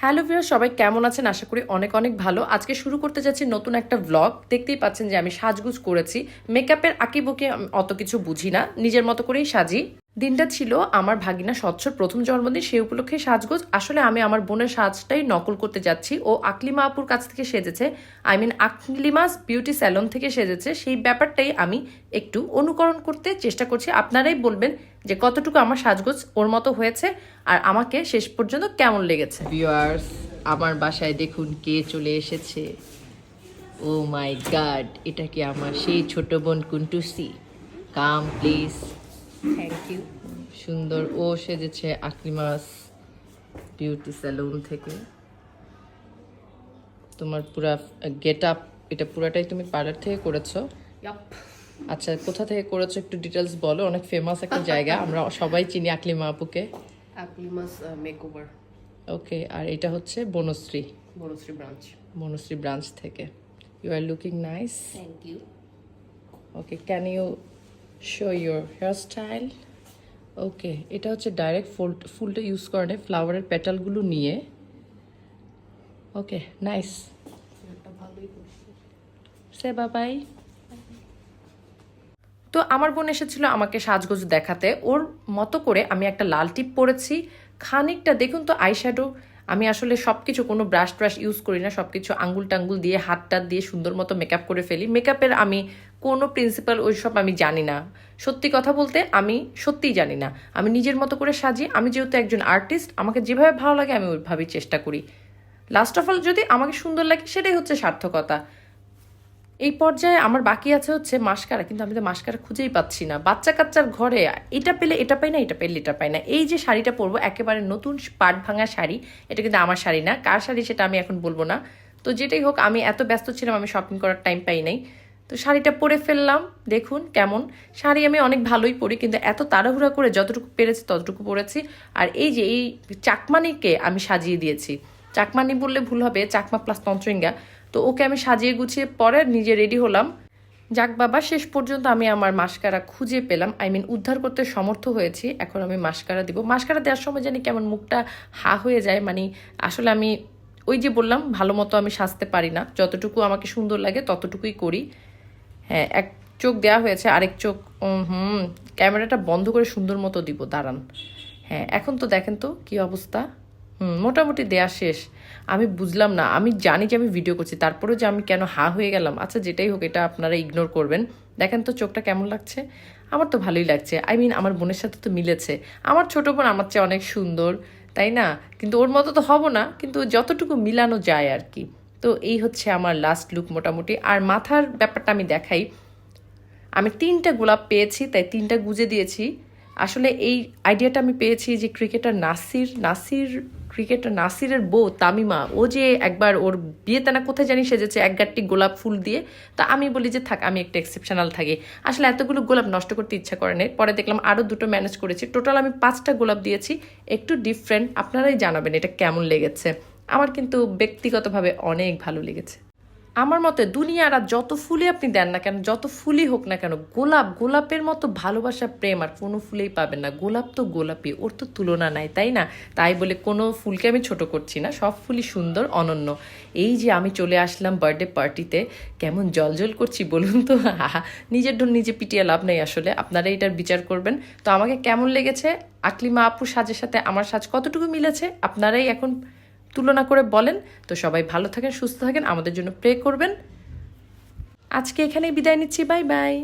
Hello viewer সবাই কেমন আছেন? আশা করি অনেক অনেক ভালো। আজকে শুরু করতে যাচ্ছি নতুন একটা ব্লগ দেখতেই পাচ্ছেন যে আমি সাজগুজ করেছি। মেকআপের আঁকিবুকি অত কিছু বুঝি না। নিজের মতো করেই সাজি। দিনটা ছিল আমার ভাগিনা স্বচ্ছর প্রথম জন্মদিন সেই উপলক্ষে সাজগোজ। আসলে আমি আমার বোনের সাজটাই নকল করতে যাচ্ছি। ও আকলিমা আপুর কাছ থেকে সেজেছে। I mean Aklima's beauty salon থেকে সেজেছে। সেই ব্যাপারটাই আমি একটু অনুকরণ করতে চেষ্টা করছি। আপনারাই বলবেন যে কতটুকু আমার সাজগোজ ওর মতো হয়েছে আর আমাকে শেষ পর্যন্ত কেমন লেগেছে। ভিউয়ার্স আমার বাসায় দেখুন কে চলে এসেছে। ও মাই গড এটা কি আমার সেই ছোট বোন Kuntusi? Come please thank you সুন্দর। ও সেজেছে আকলিমাস বিউটি স্যালুন থেকে। তোমার পুরা গেট আপ এটা পুরাটাই তুমি পার্লার থেকে করেছ? আচ্ছা কোথা থেকে করেছ একটু ডিটেলস বলো? অনেক ফেমাস একটা জায়গা আমরা সবাই চিনি আকলিমা আপুকে। uh, makeover, ওকে আর এটা হচ্ছে বনশ্রী। বনশ্রী ব্রাঞ্চ বনশ্রী ব্রাঞ্চ থেকে। You are looking nice Thank you okay can you show your hairstyle okay এটা হচ্ছে ডাইরেক্ট ফুল ফুলটা ইউজ করে নেয় ফ্লাওয়ারের পেটালগুলো নিয়ে। ওকে নাইস সে বাবাই। তো আমার বোন এসেছিল আমাকে সাজগোজ দেখাতে। ওর মতো করে আমি একটা লাল টিপ পরেছি। খানিকটা দেখুন তো আইশ্যাডো আমি আসলে সব কিছু কোনো ব্রাশ ট্রাশ ইউজ করি না সব কিছু আঙ্গুল টাঙ্গুল দিয়ে, হাত টাত দিয়ে সুন্দর মতো মেকআপ করে ফেলি। মেকআপের আমি কোনো প্রিন্সিপাল ওইসব আমি জানি না। সত্যি কথা বলতে আমি সত্যিই জানি না। আমি নিজের মতো করে সাজি, আমি যেহেতু একজন আর্টিস্ট আমাকে যেভাবে ভালো লাগে আমি ওইভাবেই চেষ্টা করি। লাস্ট অফ অল যদি আমাকে সুন্দর লাগে, সেটাই হচ্ছে সার্থকতা। এই পর্যায়ে আমার বাকি আছে হচ্ছে মাস্কারা, কিন্তু আমি তো মাস্কারা খুঁজেই পাচ্ছি না। বাচ্চা কাচ্চার ঘরে এটা পেলে এটা পাই না, এটা পেলে এটা পাই না। এই যে শাড়িটা পরবো, একেবারে নতুন পাট ভাঙা শাড়ি, এটা কিন্তু আমার শাড়ি না। কার শাড়ি সেটা আমি এখন বলব না। তো যেটাই হোক, আমি এত ব্যস্ত ছিলাম, আমি শপিং করার টাইম পাই নাই। তো শাড়িটা পরে ফেললাম, দেখুন কেমন। শাড়ি আমি অনেক ভালোই পরি, কিন্তু এত তাড়াহুড়া করে যতটুকু পেরেছি ততটুকু পরেছি। আর এই যে এই চাকমানিকে আমি সাজিয়ে দিয়েছি। চাকমানি বললে ভুল হবে, চাকমা প্লাস তন্ত্রিঙ্গা তো ওকে আমি সাজিয়ে গুছিয়ে পরে নিজে রেডি হলাম। যাক বাবা, শেষ পর্যন্ত আমি আমার মাস্কারা খুঁজে পেলাম। আই মিন উদ্ধার করতে সমর্থ হয়েছি। এখন আমি মাস্কারা দিব। মাস্কারা দেওয়ার সময় জানি কেমন মুখটা হা হয়ে যায়। মানে আসলে আমি ওই যে বললাম, ভালো মতো আমি সাজতে পারি না। যতটুকু আমাকে সুন্দর লাগে, ততটুকুই করি। হ্যাঁ এক চোখ দেওয়া হয়েছে, আরেক চোখ হুম, ক্যামেরাটা বন্ধ করে সুন্দর মতো দিব। দাঁড়ান। হ্যাঁ এখন তো দেখেন তো কি অবস্থা। হুম, মোটামুটি দেয়া শেষ। আমি বুঝলাম না, আমি জানি যে আমি ভিডিও করছি, তারপরেও যে আমি কেন হা হয়ে গেলাম। আচ্ছা যেটাই হোক, এটা আপনারা ইগনোর করবেন। দেখেন তো চোখটা কেমন লাগছে? আমার তো ভালোই লাগছে। আই মিন আমার বোনের সাথে তো মিলেছে। আমার ছোট বোন আমার চেয়ে অনেক সুন্দর, তাই না? কিন্তু ওর মতো তো হব না, কিন্তু যতটুকু মিলানো যায় আর কি। তো এই হচ্ছে আমার লাস্ট লুক মোটামুটি। আর মাথার ব্যাপারটা আমি দেখাই। আমি তিনটা গোলাপ পেয়েছি, তাই তিনটা গুজে দিয়েছি। আসলে এই আইডিয়াটা আমি পেয়েছি যে ক্রিকেটার নাসির নাসির ক্রিকেটার নাসিরের বউ তামিমা, ও যে একবার ওর বিয়েতে না কোথায় জানি সেজেছে এক গাঁটটি গোলাপ ফুল দিয়ে। তা আমি বলি যে থাক, আমি একটা এক্সেপশনাল থাকি। আসলে এতগুলো গোলাপ নষ্ট করতে ইচ্ছা করে নেই। পরে দেখলাম আরও দুটো ম্যানেজ করেছি। টোটাল আমি পাঁচটা গোলাপ দিয়েছি। একটু ডিফারেন্ট আপনারাই জানাবেন এটা কেমন লেগেছে। আমার কিন্তু ব্যক্তিগতভাবে অনেক ভালো লেগেছে। আমার মতে দুনিয়ার আর যত ফুলই আপনি দেন না কেন, যত ফুলই হোক না কেন, গোলাপ, গোলাপের মতো ভালোবাসা, প্রেম আর কোনো ফুলেই পাবেন না। গোলাপ তো গোলাপই, ওর তো তুলনা নাই, তাই না? তাই বলে কোনো ফুলকে আমি ছোট করছি না, সব ফুলই সুন্দর, অনন্য। এই যে আমি চলে আসলাম বার্থডে পার্টিতে কেমন জলজল করছি বলুন তো? নিজের ঢোল নিজে পিটিয়ে লাভ নেই আসলে, আপনারা এটার বিচার করবেন। তো আমাকে কেমন লেগেছে? আকলিমা আপুর সাজের সাথে আমার সাজ কতটুকু মিলেছে? আপনারাই এখন তুলনা করে বলেন। তো সবাই ভালো থাকেন, সুস্থ থাকেন, আমাদের জন্য প্রে করবেন। আজকে এখানেই বিদায় নিচ্ছি বাই বাই